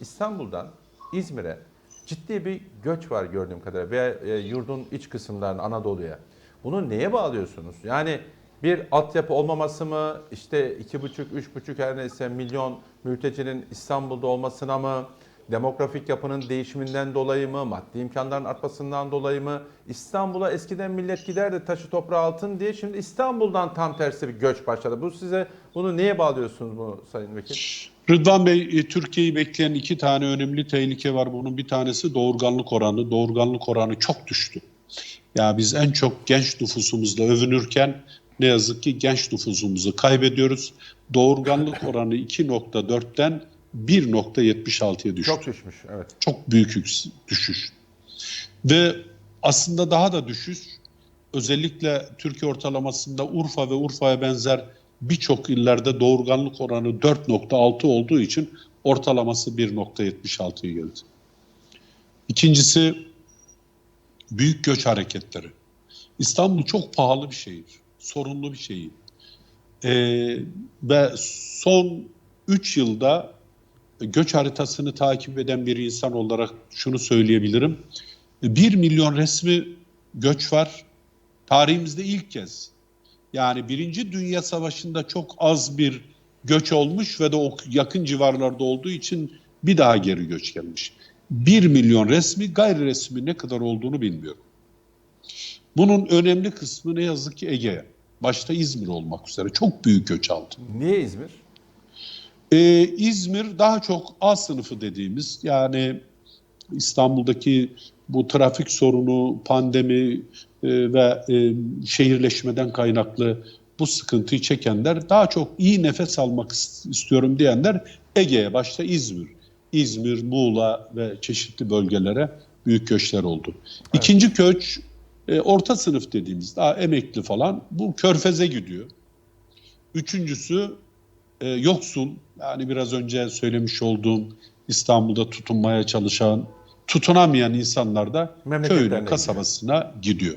İstanbul'dan İzmir'e ciddi bir göç var gördüğüm kadarıyla veya e, yurdun iç kısımlarına Anadolu'ya. Bunu neye bağlıyorsunuz? Yani bir altyapı olmaması mı, işte iki buçuk, üç buçuk her neyse milyon mültecinin İstanbul'da olmasına mı, demografik yapının değişiminden dolayı mı, maddi imkanların artmasından dolayı mı? İstanbul'a eskiden millet giderdi taşı toprağı altın diye şimdi İstanbul'dan tam tersi bir göç başladı. Bu size bunu neye bağlıyorsunuz bu Sayın Vekil? Rıdvan Bey, e, Türkiye'yi bekleyen iki tane önemli tehlike var. Bunun bir tanesi doğurganlık oranı. Doğurganlık oranı çok düştü. Ya biz en çok genç nüfusumuzla övünürken ne yazık ki genç nüfusumuzu kaybediyoruz. Doğurganlık oranı 2.4'ten 1.76'ya düştü. Çok düşmüş, evet. Çok büyük düşüş. Ve aslında daha da düşüş özellikle Türkiye ortalamasında Urfa ve Urfa'ya benzer birçok illerde doğurganlık oranı 4.6 olduğu için ortalaması 1.76'ya geldi. İkincisi büyük göç hareketleri. İstanbul çok pahalı bir şehir, sorunlu bir şehir. Ee, ve son 3 yılda göç haritasını takip eden bir insan olarak şunu söyleyebilirim. 1 milyon resmi göç var. Tarihimizde ilk kez. Yani Birinci Dünya Savaşı'nda çok az bir göç olmuş ve de o yakın civarlarda olduğu için bir daha geri göç gelmiş. 1 milyon resmi, gayri resmi ne kadar olduğunu bilmiyorum. Bunun önemli kısmı ne yazık ki Ege'ye. Başta İzmir olmak üzere çok büyük göç aldı. Niye İzmir? Ee, İzmir daha çok A sınıfı dediğimiz yani İstanbul'daki bu trafik sorunu, pandemi e, ve e, şehirleşmeden kaynaklı bu sıkıntıyı çekenler daha çok iyi nefes almak is- istiyorum diyenler Ege'ye başta İzmir, İzmir, Muğla ve çeşitli bölgelere büyük göçler oldu. İkinci göç e, orta sınıf dediğimiz daha emekli falan bu körfeze gidiyor. Üçüncüsü e, yoksul yani biraz önce söylemiş olduğum İstanbul'da tutunmaya çalışan, tutunamayan insanlar da köyüne, kasabasına gidiyor.